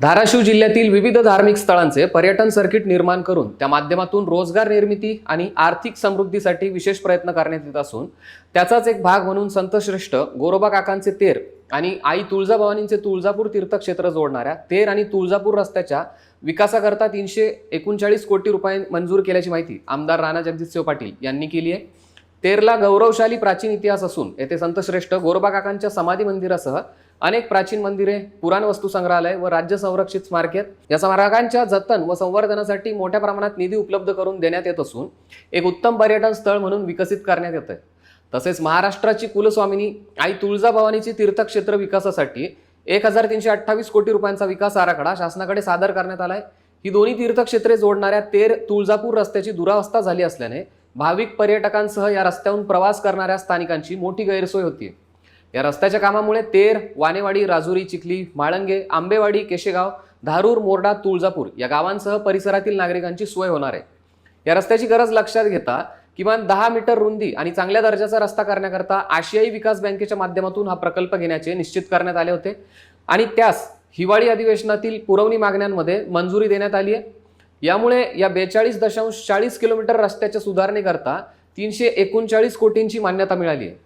धाराशिव जिल्ह्यातील विविध धार्मिक स्थळांचे पर्यटन सर्किट निर्माण करून त्या माध्यमातून रोजगार निर्मिती आणि आर्थिक समृद्धीसाठी विशेष प्रयत्न करण्यात येत असून त्याचाच एक भाग म्हणून संतश्रेष्ठ गोरोबा काकांचे तेर आणि आई तुळजाभवानींचे तुळजापूर तीर्थक्षेत्र जोडणाऱ्या तेर आणि तुळजापूर रस्त्याच्या विकासाकरता तीनशे एकोणचाळीस कोटी रुपये मंजूर केल्याची माहिती आमदार राणा जगजितसिंह पाटील यांनी केली आहे. तेरला गौरवशाली प्राचीन इतिहास असून येथे संतश्रेष्ठ गोरोबा काकांच्या समाधी मंदिरासह अनेक प्राचीन मंदिरे पुराण वस्तू संग्रहालय व राज्य संरक्षित स्मारके या स्मारकांच्या जतन व संवर्धनासाठी मोठ्या प्रमाणात निधी उपलब्ध करून देण्यात येत असून एक उत्तम पर्यटन स्थळ म्हणून विकसित करण्यात येत आहे तसेच महाराष्ट्राची कुलस्वामिनी आई तुळजाभवानीची तीर्थक्षेत्र विकासासाठी एक हजार तीनशे अठ्ठावीस कोटी रुपयांचा विकास आराखडा शासनाकडे सादर करण्यात आला आहे ही दोन्ही तीर्थक्षेत्रे जोडणाऱ्या तेर तुळजापूर रस्त्याची दुरावस्था झाली असल्याने भाविक पर्यटकांसह या रस्त्याहून प्रवास करणाऱ्या स्थानिकांची मोठी गैरसोय होती या रस्त्याच्या कामामुळे तेर वानेवाडी राजुरी चिखली माळंगे आंबेवाडी केशेगाव धारूर मोरडा तुळजापूर या गावांसह परिसरातील नागरिकांची सोय होणार आहे. या रस्त्याची गरज लक्षात घेता किमान दहा मीटर रुंदी आणि चांगल्या दर्जाचा रस्ता करण्याकरता आशियाई विकास बँकेच्या माध्यमातून हा प्रकल्प घेण्याचे निश्चित करण्यात आले होते. आणि त्यास हिवाळी अधिवेशनातील पुरवणी मागण्यांमध्ये मंजुरी देण्यात आली आहे. यामुळे या बेचाळीस दशांश चाळीस किलोमीटर रस्त्याच्या सुधारणेकरता तीनशे एकोणचाळीस कोटींची मान्यता मिळाली आहे.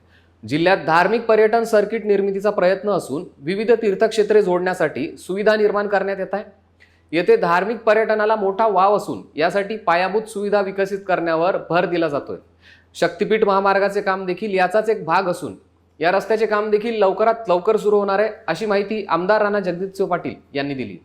जिल्ह्यात धार्मिक पर्यटन सर्किट निर्मितीचा प्रयत्न असून विविध तीर्थक्षेत्रे जोडण्यासाठी सुविधा निर्माण करण्यात येत आहे. येथे धार्मिक पर्यटनाला मोठा वाव असून यासाठी पायाभूत सुविधा विकसित करण्यावर भर दिला जातोय. शक्तिपीठ महामार्गाचे काम देखील याचाच एक भाग असून या रस्त्याचे काम देखील लवकरात लवकर सुरू होणार आहे अशी माहिती आमदार राणा जगजितसिंह पाटील यांनी दिली.